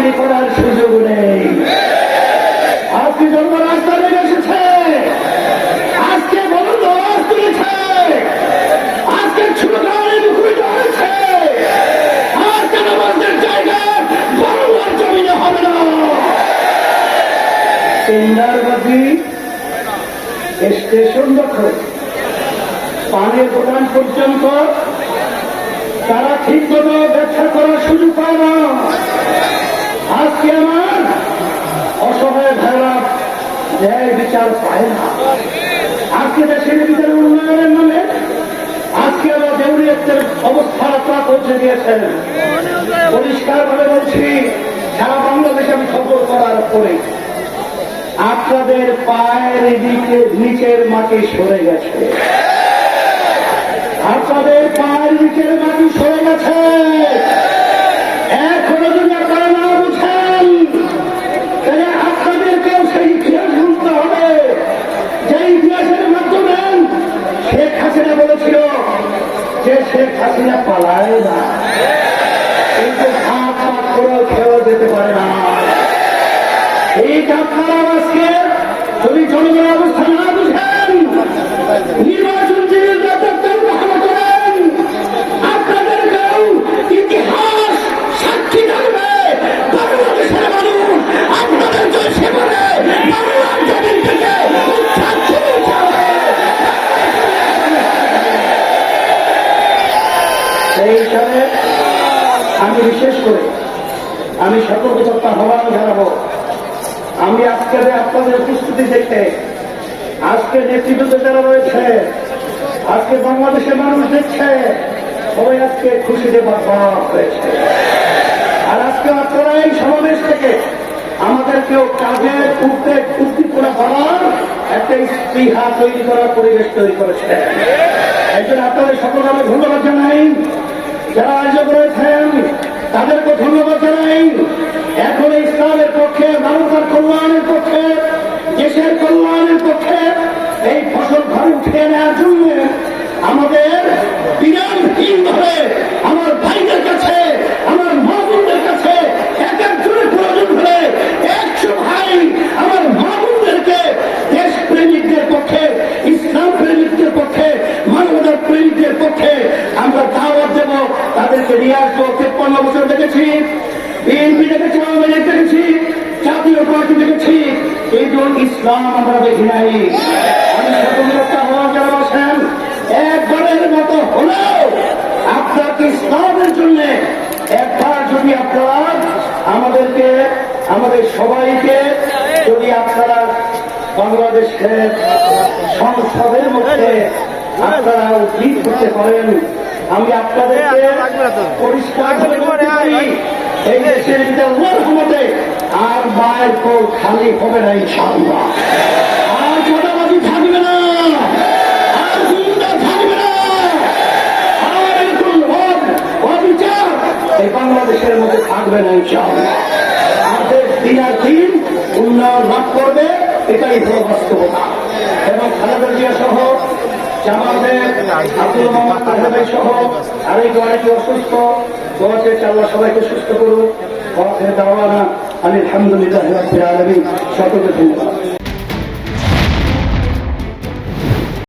রাজনীতি করার সুযোগ নেই। আজকে জন্ম রাস্তা নেমে এসেছে। আজকে বলুন আওয়াজ তুলেছে। আজকে স্টেশন দখল পানের দোকান পর্যন্ত তারা ঠিক মতো ব্যবসা করার সুযোগ পায় না। আজকে আমার অসহায় ভাইরা ন্যায় বিচার পায় না। আজকে দেশের বিচার উন্নয়নের নামে আজকে আমার দেউরিয়তের অবস্থা আপনারা পৌঁছে দিয়েছেন পরিষ্কার ভাবে বলছি, সারা বাংলাদেশে আমি সফর করার পরে আপনাদের পায়ের দিকে, নিচের মাটি সরে গেছে। আপনাদের পায়ের যে শেখ হাসিনা পালায় না। কিন্তু হাত হাত করেও খেয়েও যেতে পারে না। এই আপনারা আজকে যদি জনগণের অবস্থান সেই হিসাবে আমি বিশেষ করে, আমি সতর্কতা আহ্বান জানাব। আমি আজকে যে আপনাদের উপস্থিতি দেখে আজকে নেতৃবৃন্দ যারা রয়েছে, আজকে বাংলাদেশের মানুষ দেখছে, সবাই আজকে খুশিতে হয়েছে। আর আজকে আপনারা এই সমাবেশ থেকে আমাদেরকেও কাজের উদ্বেগ উদ্দীপনা করার একটা স্পৃহা তৈরি করার পরিবেশ তৈরি করেছে। একজন আপনাদের সকল আমি ধন্যবাদ জানাই। যারা আয়োজক রয়েছেন তাদেরকে ধন্যবাদ জানাই। এখন ইসলামের পক্ষে মানবতার কল্যাণের পক্ষে, দেশের কল্যাণের পক্ষে এই ফসল ঘরে উঠিয়ে নেওয়ার জন্য এই জন ইসলাম আমরা দেখি নাই। স্বতন্ত্রতা হওয়া যারা বসেন একবারের মতো হলেও আপনাকে ইসলামের জন্য একবার যদি আপনারা আমাদেরকে, আমাদের সবাইকে যদি আপনারা বাংলাদেশের সংসদের মধ্যে আপনারা উদ্ভিদ করতে পারেন, আমি আপনাদেরকে পরিষ্কার করে এই দেশের কোল খালি হবে না ইনশাআল্লাহ। আর বাংলাদেশের মধ্যে থাকবে না ইনশাআল্লাহ। আমাদের আর দিন উন্নয়ন লাভ করবে, এটাই এবং খালেদা জিয়া সহ জামাতের আব্দুল মোহাম্মদ তাহেবাই সহ, আরেক অনেকে অসুস্থ দোয়াতে সবাইকে সুস্থ করুন দাওয়ানা আলহামদুলিল্লাহ রাব্বিল আলামিন। সকলকে ধন্যবাদ।